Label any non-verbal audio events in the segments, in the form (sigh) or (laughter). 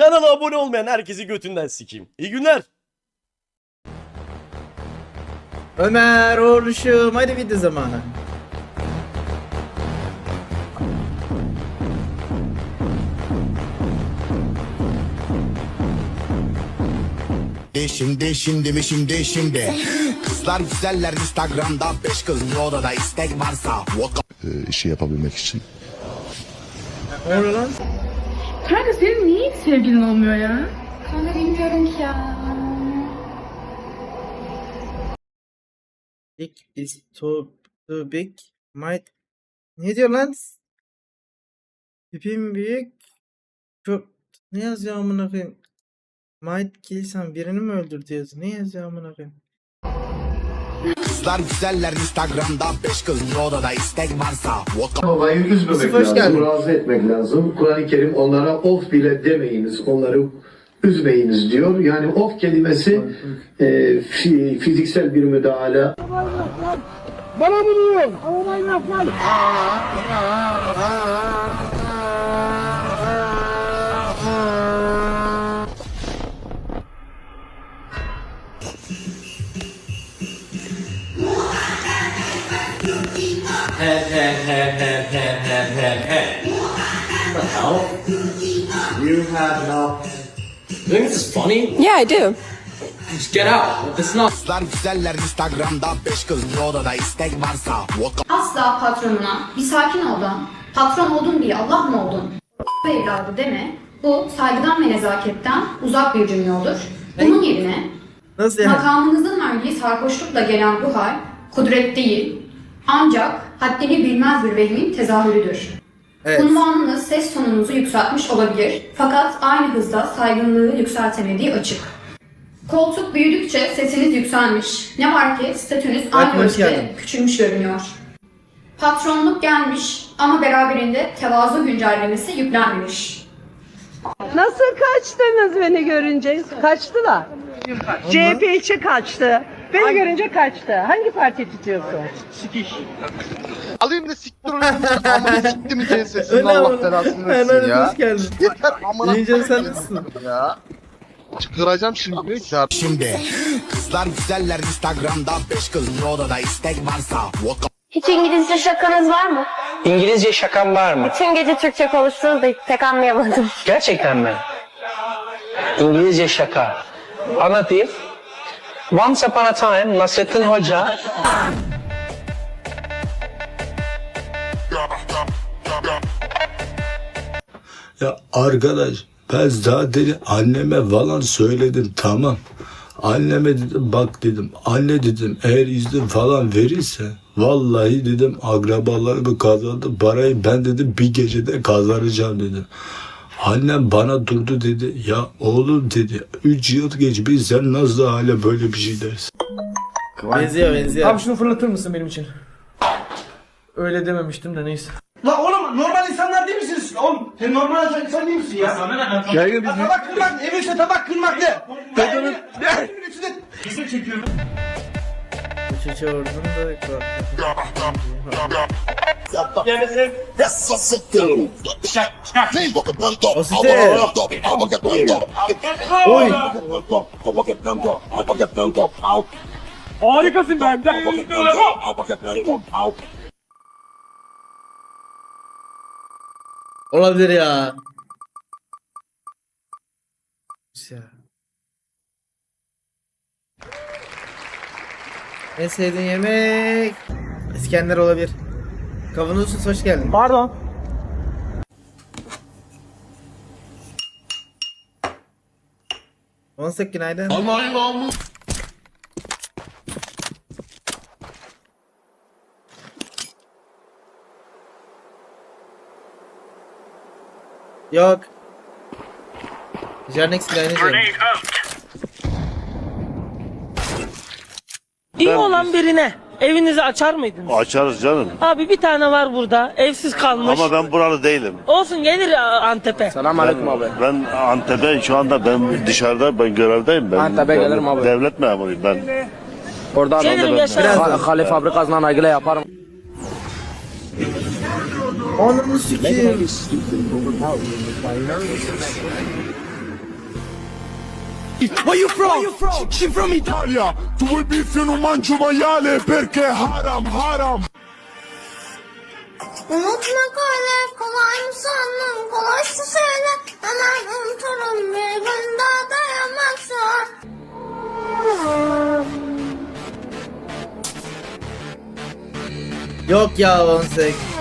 Kanala abone olmayan herkesi götünden sikeyim. İyi günler. Ömer oğluşum hadi video zamanı. Şimdi şimdi mi şimdi şimdi Kızlar güzeller Instagram'da Beş kız bir odada istek varsa Vodka e, işi yapabilmek için. Ne lan? Kanka senin niye hiç sevgilin olmuyor ya? Kanka bilmiyorum ki ya. Big is too, too big. Might... Ne diyor lan? Tipim büyük. Çok... Ne yazıyor amına koyayım? Might kill some birini mi öldürdü yazıyor? Ne yazıyor amına koyayım? Kızlar güzeller Instagram'da Beş kız bir odada istek varsa Vodka Babayı üzmemek hoş lazım, razı etmek lazım. Kur'an-ı Kerim onlara of bile demeyiniz, onları üzmeyiniz diyor. Yani of kelimesi e, fi- fiziksel bir müdahale. Think this is funny? Yeah, I do. Just get out. It's not. Kızlar güzeller Instagram'da Beş kız bir odada istek varsa Vodka Asla patronuna bir sakin ol da patron oldun diye Allah mı oldun? evladı deme. Bu saygıdan ve nezaketten uzak bir cümle olur. Bunun yerine Nasıl yani? makamınızın verdiği sarhoşlukla gelen bu hal kudret değil ancak haddini bilmez bir vehmin tezahürüdür. Evet. Unvanınız ses tonunuzu yükseltmiş olabilir fakat aynı hızda saygınlığı yükseltemediği açık. Koltuk büyüdükçe sesiniz yükselmiş. Ne var ki statünüz aynı ölçüde küçülmüş görünüyor. Patronluk gelmiş ama beraberinde tevazu güncellemesi yüklenmemiş. Nasıl kaçtınız beni görünce? Kaçtılar. CHP içi kaçtı. Beni görünce kaçtı. Hangi parti tutuyorsun? Alayım da siktir onu. Amına (laughs) siktim senin sesini Allah belasını versin ya. hoş geldin. Yeter amına Yiyince sen nasılsın? ya. Çıkaracağım şimdi. Ya Şimdi Kızlar güzeller Instagram'da Beş kız bir odada istek varsa Hiç İngilizce şakanız var mı? İngilizce şakam var mı? Tüm gece Türkçe konuştunuz da pek anlayamadım. Gerçekten mi? İngilizce şaka. Anlatayım. Once upon a time Nasrettin Hoca Ya arkadaş ben zaten anneme falan söyledim tamam. Anneme dedim bak dedim anne dedim eğer izin falan verirse vallahi dedim akrabalarımı kazandı parayı ben dedim bir gecede kazanacağım dedim. Annem bana durdu dedi ya oğlum dedi 3 yıl geçmiş sen nasıl hala böyle bir şey dersin. Benziyor benziyor. Abi şunu fırlatır mısın benim için? Öyle dememiştim de neyse. La oğlum normal insanlar değil misiniz? Oğlum sen normal insan, değil misin ya? Ya tabak kırmak, evin tabak kırmak ne? Kadının... Ne? Kesin çekiyorum. Çiçeği ordum da. Oy. Harikasın ben. Olabilir ya. Ya. En sevdiğin yemek İskender olabilir. Kavanozsuz hoş geldin. Pardon. Onsek günaydın. Yok. Jarnex günaydın. canım. İyi olan birine evinizi açar mıydınız? Açarız canım. Abi bir tane var burada evsiz kalmış. Ama ben buralı değilim. Olsun gelir a- Antep'e. Selamünaleyküm abi. Ben Antep'e şu anda ben dışarıda ben görevdeyim. Ben Antep'e gelirim abi. Devlet memuruyum ben. Orada Gelirim yaşarım. Biraz- Hale fabrikasından nargile yaparım. Ananı sikeyim. Where you from? Where you from? She from Italia. Tu vuoi bife non mangio maiale perché haram haram. Unutmak öyle kolay mı sandın? Kolaysa söyle hemen unuturum bir gün daha dayanmak zor. Yok ya 18.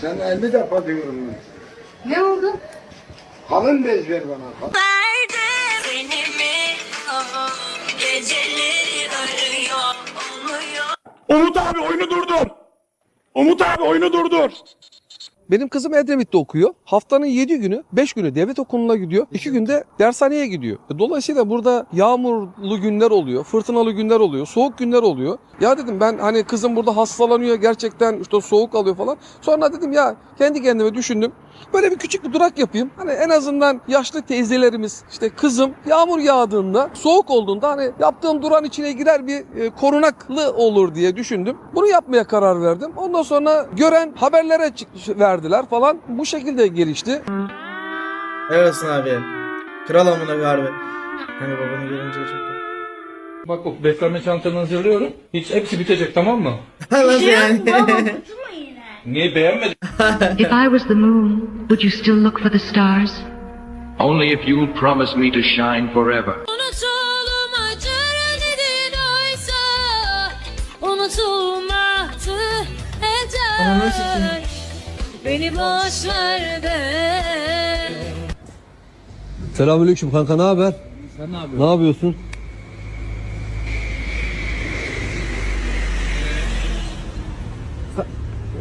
Sen 50 defa diyorum ben. Ne oldu? Kalın bez ver bana. Umut abi oyunu durdur. Umut abi oyunu durdur. Benim kızım Edremit'te okuyor. Haftanın 7 günü, 5 günü devlet okuluna gidiyor. 2 günde dershaneye gidiyor. E, Dolayısıyla burada yağmurlu günler oluyor, fırtınalı günler oluyor, soğuk günler oluyor. Ya dedim ben hani kızım burada hastalanıyor gerçekten işte soğuk alıyor falan. Sonra dedim ya kendi kendime düşündüm. Böyle bir küçük bir durak yapayım. Hani en azından yaşlı teyzelerimiz işte kızım yağmur yağdığında soğuk olduğunda hani yaptığım duran içine girer bir e, korunaklı olur diye düşündüm. Bunu yapmaya karar verdim. Ondan sonra gören haberlere verdiler falan. Bu şekilde gelişti. Olsun abi. Kral amına harbi. Hani babanı görünce çok Bak bak beslenme çantanı hazırlıyorum. Hiç hepsi bitecek tamam mı? (laughs) Nasıl yani? Niye beğenmedin? (laughs) If I was the moon, would you still look for the stars? Only if you promise me to shine forever. Unutalım acı dedin oysa sikeyim. eder Beni boş ver de Selamünaleyküm kanka ne haber? Sen ne yapıyorsun? Ne yapıyorsun?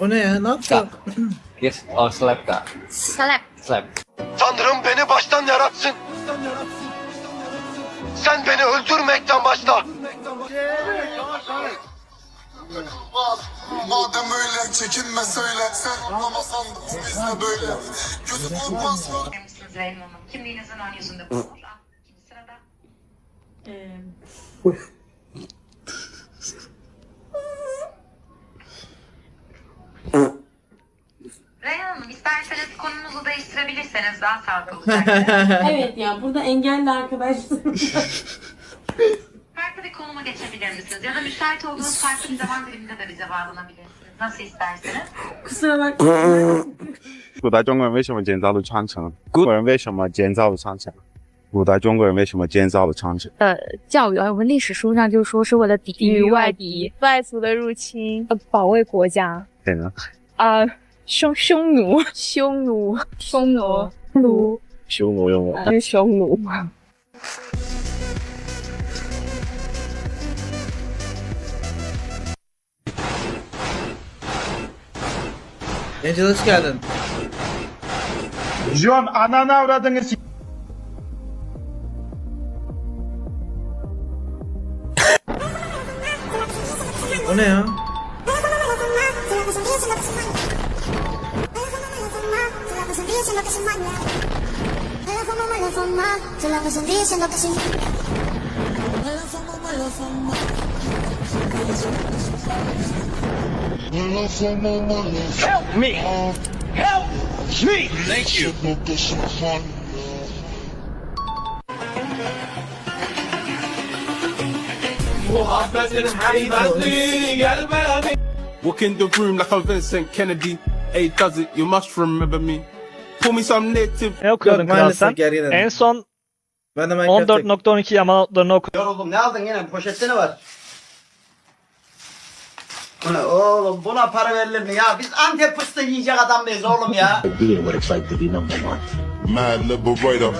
O ne ya? Ne yaptı? Yes, I'll slap that. Salep. Slap. Tanrım beni baştan yaratsın. Sen beni öldürmekten başla. Madem öyle çekinme söyle sen anlamasan da bizle böyle Gözüm olmaz mı? Kimliğinizin ön yüzünde bulunur. Sırada. Reyhan Hanım isterseniz konunuzu değiştirebilirseniz daha sağlıklı olacak. (laughs) Evet ya burada engelli arkadaşlar. farklı bir konuma geçebilir misiniz? Ya da müsait olduğunuz farklı bir zaman diliminde de bize bağlanabilirsiniz. Nasıl isterseniz. Kusura bakma. 古代中国人为什么建造了长城？古人为什么建造了长城？古代中国人为什么建造了长城？呃，教育啊，我们历史书上就说是为了抵御外敌、外族的入侵，呃，保卫国家。对呢？啊、 匈匈奴，匈奴，匈奴，奴，匈奴用了。是匈奴。 Genç hoş geldin. John ananı avradını s- O ne ya? se la pasan diciendo que Help me! Help me! Thank you! Walk in the room like I'm Vincent Kennedy. Hey, does it? You must remember me. Pull me some native. Ne okuyordun kral sen? En son Ben de Minecraft'ta 14.12 yamalarını okudum. Oğlum ne aldın yine? Poşette ne var? Bu ne oğlum buna para verilir mi ya? Biz Antep fıstığı yiyecek adam mıyız oğlum ya? Idea what it's like to be number one. Mad liberator.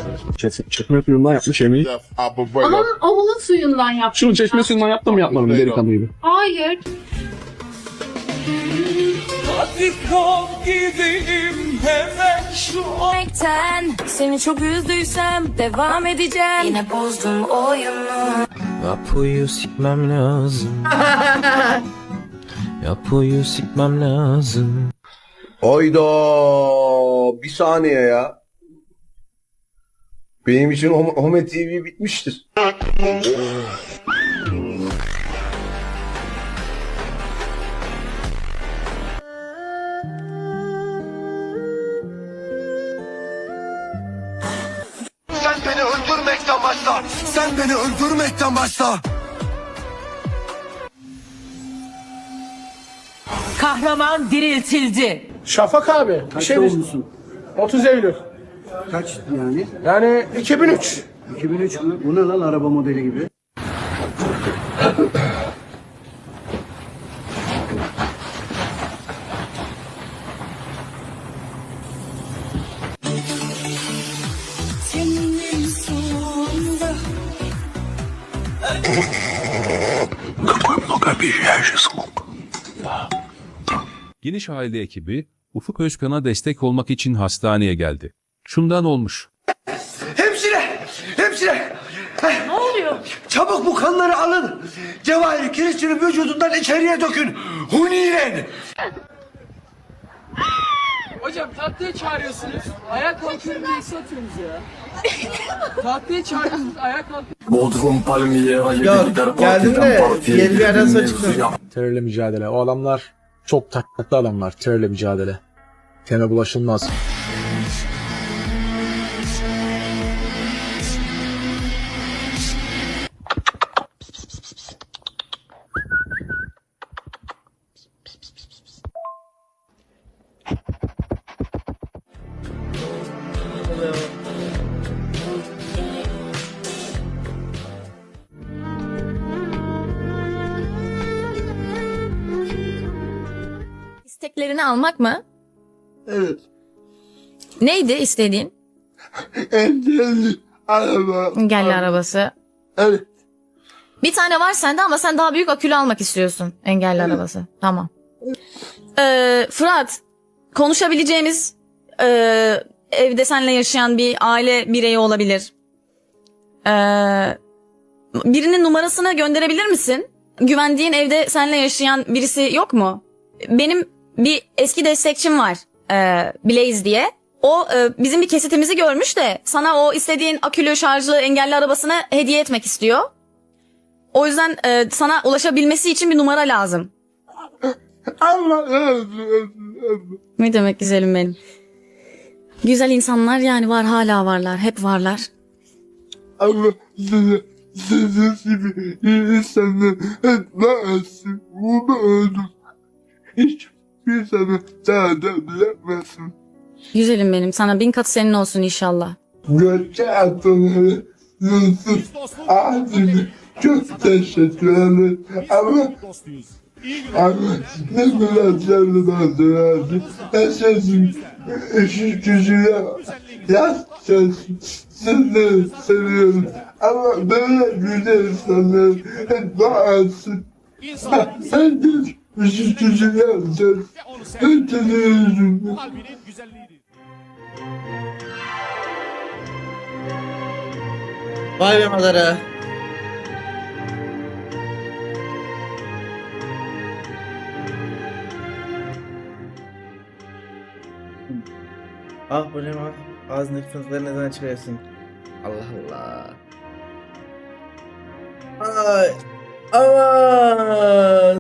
Çeşme suyundan yapmış yemeği. Death operator. suyundan yap. Şunu çeşme suyundan yaptım mı yapmadım mı delikanlı gibi. Hayır. Seni çok üzdüysem devam edeceğim. Yine bozdum oyunu. Apo'yu sikmem lazım. (laughs) Apo'yu sikmem lazım. Hayda bir saniye ya. Benim için Home, Home TV bitmiştir. (laughs) Sen beni öldürmekten başla. Kahraman diriltildi. Şafak abi. Bir şey olmuşsun? 30 Eylül. Kaç yani? Yani 2003. 2003 mü? Bu ne lan araba modeli gibi? (laughs) Geniş aile ekibi Ufuk Özkan'a destek olmak için hastaneye geldi. Şundan olmuş. Hemşire! Hemşire! Ne oluyor? Çabuk bu kanları alın. Cevahir Kireçli'nin vücudundan içeriye dökün. Huniyen! Hocam tatlıya çağırıyorsunuz. Ayak kalkıyorum diye satıyorsunuz ya. Tatlıya çağırıyorsunuz. Ayak kalkıyorum. Bodrum palmiye Yok geldim de yeni bir arası açıkladım. Terörle mücadele. O adamlar çok taklatlı adamlar. Terörle mücadele. Teme bulaşılmaz. İsteklerini almak mı? Evet. Neydi istediğin? Engelli araba. Engelli arabası. Evet. Bir tane var sende ama sen daha büyük akülü almak istiyorsun. Engelli arabası. Tamam. Ee, Fırat, konuşabileceğimiz e, evde seninle yaşayan bir aile bireyi olabilir. Ee, birinin numarasını gönderebilir misin? Güvendiğin evde seninle yaşayan birisi yok mu? Benim bir eski destekçim var. E, Blaze diye. O e, bizim bir kesitimizi görmüş de sana o istediğin akülü şarjlı engelli arabasını hediye etmek istiyor. O yüzden e, sana ulaşabilmesi için bir numara lazım. Allah olsun. Ne demek güzelim benim. Güzel insanlar yani var hala varlar. Hep varlar. Size, size gibi insanlar hep maalesef bunu öldüm. Hiçbir sana daha da. Güzelim benim. Sana bin kat senin olsun inşallah. Gökçe atımları Yusuf abimi çok teşekkür ederim. Ama ama ne kadar canım oldu abi. Ben sesim ışık gücüne yaz sensin. Sizleri seviyorum. Ama böyle güzel insanlar hep bağırsın. Herkes Vay be Madara. Ah bu ne ah. Ağzındaki fındıkları ne zaman çıkarıyorsun? Allah Allah. Ay. Aman.